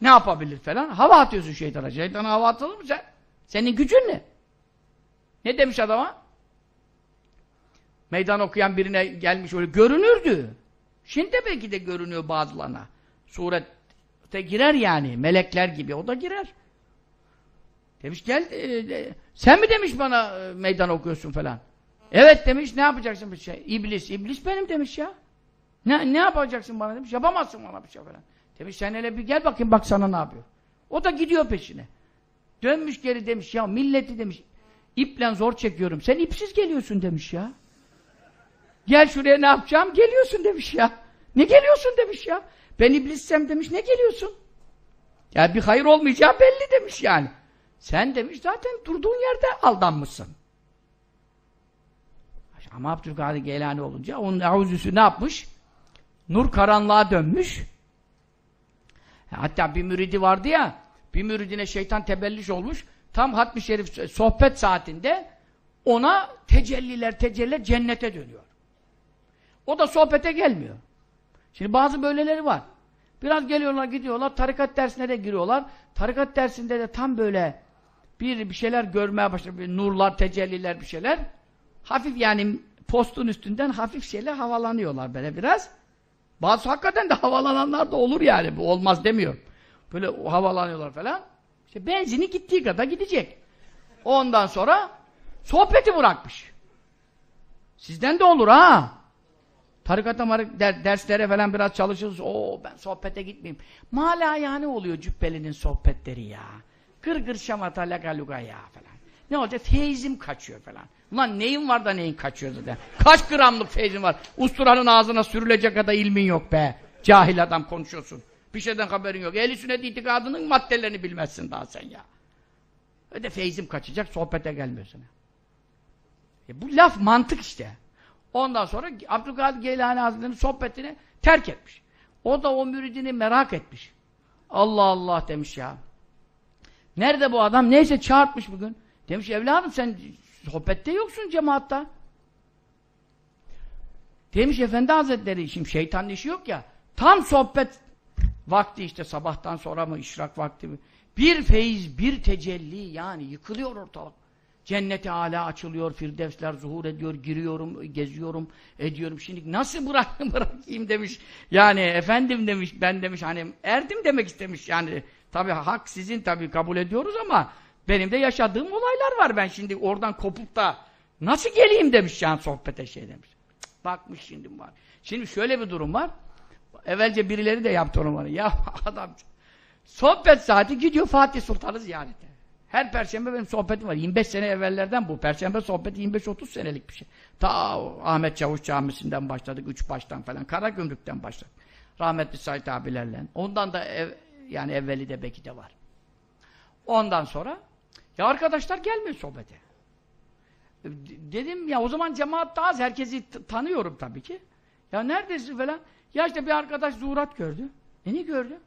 ne yapabilir falan. Hava atıyorsun şeytana. Şeytana hava atılır mı sen? Senin gücün ne? Ne demiş adama? Meydan okuyan birine gelmiş öyle görünürdü. Şimdi de belki de görünüyor bazılarına. Surette girer yani. Melekler gibi. O da girer. Demiş gel e, e, sen mi demiş bana e, meydan okuyorsun falan. Evet demiş ne yapacaksın bir şey. İblis. İblis benim demiş ya. Ne, ne yapacaksın bana demiş. Yapamazsın bana bir şey falan. Demiş sen hele bir gel bakayım bak sana ne yapıyor. O da gidiyor peşine. Dönmüş geri demiş ya milleti demiş iple zor çekiyorum. Sen ipsiz geliyorsun demiş ya. Gel şuraya ne yapacağım? Geliyorsun demiş ya. Ne geliyorsun demiş ya. Ben iblissem demiş ne geliyorsun? Ya bir hayır olmayacağı belli demiş yani. Sen demiş zaten durduğun yerde aldanmışsın. Ama Abdülkadir Geylani olunca onun avuzüsü ne yapmış? Nur karanlığa dönmüş. Hatta bir müridi vardı ya, bir müridine şeytan tebelliş olmuş. Tam hatmi şerif sohbet saatinde ona tecelliler tecelliler cennete dönüyor. O da sohbete gelmiyor. Şimdi bazı böyleleri var. Biraz geliyorlar gidiyorlar tarikat dersine de giriyorlar. Tarikat dersinde de tam böyle bir bir şeyler görmeye başlıyor. Nurlar, tecelliler bir şeyler. Hafif yani postun üstünden hafif şeyler havalanıyorlar böyle biraz. Bazı hakikaten de havalananlar da olur yani. Bu olmaz demiyorum. Böyle havalanıyorlar falan. İşte benzini gittiği kadar gidecek. Ondan sonra sohbeti bırakmış. Sizden de olur ha. Tarikata der, derslere falan biraz çalışırız. Oo ben sohbete gitmeyeyim. Mala yani oluyor cübbelinin sohbetleri ya. Gır gır şamata lagaluga ya falan. Ne olacak? Feyzim kaçıyor falan. Ulan neyin var da neyin kaçıyor zaten. Kaç gramlık feyzin var? Usturanın ağzına sürülecek kadar ilmin yok be. Cahil adam konuşuyorsun. Bir şeyden haberin yok. Ehl-i sünnet itikadının maddelerini bilmezsin daha sen ya. Öyle feyzim kaçacak, sohbete gelmiyorsun. E bu laf mantık işte. Ondan sonra Abdülkadir Geylani Hazretleri'nin sohbetini terk etmiş. O da o müridini merak etmiş. Allah Allah demiş ya. Nerede bu adam? Neyse çağırtmış bugün. Demiş evladım sen sohbette yoksun cemaatta. Demiş Efendi Hazretleri, şimdi şeytanın işi yok ya. Tam sohbet vakti işte sabahtan sonra mı işrak vakti mi? Bir feyiz, bir tecelli yani yıkılıyor ortalık. Cenneti hala açılıyor, firdevsler zuhur ediyor, giriyorum, geziyorum, ediyorum. Şimdi nasıl bırak, bırakayım demiş. Yani efendim demiş, ben demiş hani erdim demek istemiş yani. Tabi hak sizin tabi kabul ediyoruz ama benim de yaşadığım olaylar var ben şimdi oradan kopup da nasıl geleyim demiş yani sohbete şey demiş. Bakmış şimdi var. Şimdi şöyle bir durum var. Evvelce birileri de yaptı onu bana. Ya adam sohbet saati gidiyor Fatih Sultan'ı ziyarete. Her perşembe benim sohbetim var. 25 sene evvellerden bu. Perşembe sohbeti 25-30 senelik bir şey. Ta Ahmet Çavuş Camisi'nden başladık. Üç baştan falan. Karagümrük'ten başladık. Rahmetli Said abilerle. Ondan da ev, yani evveli de belki de var. Ondan sonra ya arkadaşlar gelmiyor sohbete. Dedim ya o zaman cemaat daha az. Herkesi tanıyorum tabii ki. Ya neredesin falan. Ya işte bir arkadaş zuhurat gördü. E ne gördü?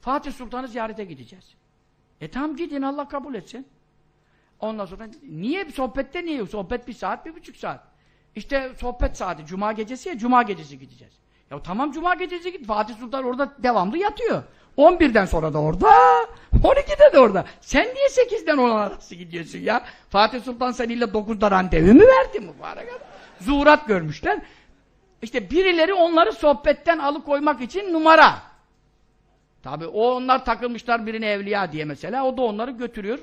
Fatih Sultan'ı ziyarete gideceğiz. E tamam gidin Allah kabul etsin. Ondan sonra niye sohbette niye? Sohbet bir saat, bir buçuk saat. İşte sohbet saati, cuma gecesi ya, cuma gecesi gideceğiz. Ya tamam cuma gecesi git. Fatih Sultan orada devamlı yatıyor. 11'den sonra da orada, 12'de de orada. Sen niye 8'den 10 arası gidiyorsun ya? Fatih Sultan seninle 9'da randevu mu verdi mübarek adam? Zuhurat görmüşler. İşte birileri onları sohbetten alıkoymak için numara. Tabi o onlar takılmışlar birine evliya diye mesela. O da onları götürüyor.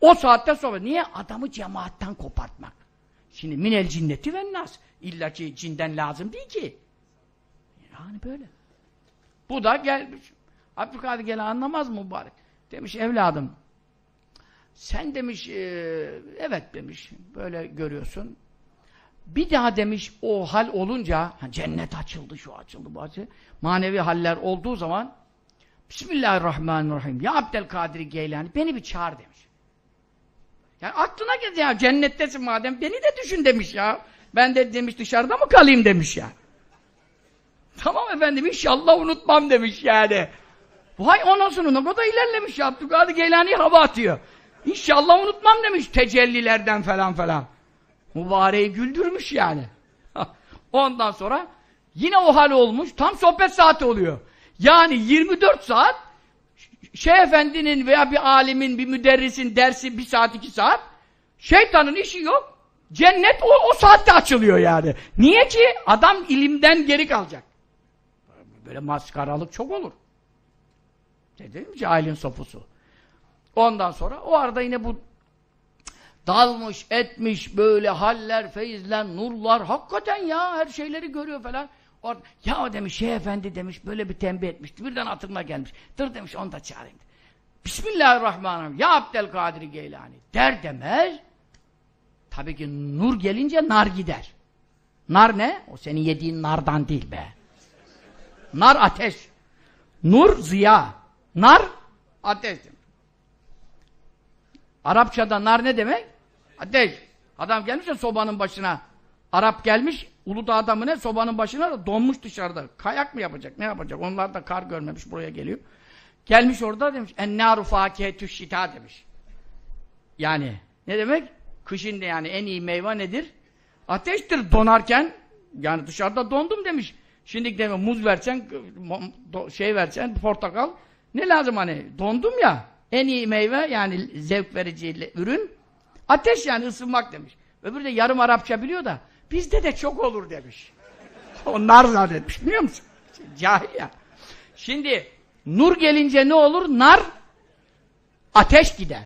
O saatte sohbet. Niye? Adamı cemaatten kopartmak. Şimdi minel cinneti ve nas. İlla ki cinden lazım değil ki. Yani böyle. Bu da gelmiş. Abdülkadir gene anlamaz mı mübarek? Demiş evladım sen demiş e, evet demiş böyle görüyorsun. Bir daha demiş o hal olunca cennet açıldı şu açıldı bu açıldı. Manevi haller olduğu zaman Bismillahirrahmanirrahim. Ya Abdülkadir Geylani beni bir çağır demiş. Yani aklına geldi ya cennettesin madem beni de düşün demiş ya. Ben de demiş dışarıda mı kalayım demiş ya. Tamam efendim inşallah unutmam demiş yani. Vay anasını ne kadar ilerlemiş ya. Abdülkadir Geylani hava atıyor. İnşallah unutmam demiş tecellilerden falan falan. Mübareği güldürmüş yani. Ondan sonra yine o hal olmuş. Tam sohbet saati oluyor. Yani 24 saat Şeyh efendinin veya bir alimin, bir müderrisin dersi bir saat, iki saat. Şeytanın işi yok. Cennet o, o saatte açılıyor yani. Niye ki? Adam ilimden geri kalacak. Böyle maskaralık çok olur. Dedim cahilin sopusu. Ondan sonra o arada yine bu dalmış, etmiş böyle haller, feyizler, nurlar. Hakikaten ya her şeyleri görüyor falan. Or ya demiş şey efendi demiş böyle bir tembih etmişti. Birden hatırına gelmiş. Dur demiş onu da çağırayım. Bismillahirrahmanirrahim. Ya Abdülkadir Geylani. Der demez. Tabii ki nur gelince nar gider. Nar ne? O senin yediğin nardan değil be. Nar ateş. Nur ziya. Nar ateş. Arapçada nar ne demek? Ateş. Adam gelmiş ya sobanın başına. Arap gelmiş, Uludağ'da mı ne? Sobanın başına da donmuş dışarıda. Kayak mı yapacak? Ne yapacak? Onlar da kar görmemiş buraya geliyor. Gelmiş orada demiş. Ennâru fâkihetü şitâ demiş. Yani ne demek? Kışın da yani en iyi meyve nedir? Ateştir donarken. Yani dışarıda dondum demiş. Şimdi deme muz vereceksin, şey vereceksin, portakal. Ne lazım hani? Dondum ya. En iyi meyve yani zevk verici ürün. Ateş yani ısınmak demiş. Öbürü de yarım Arapça biliyor da bizde de çok olur demiş. Onlar zannetmiş biliyor musun? Cahil ya. Şimdi nur gelince ne olur? Nar ateş gider.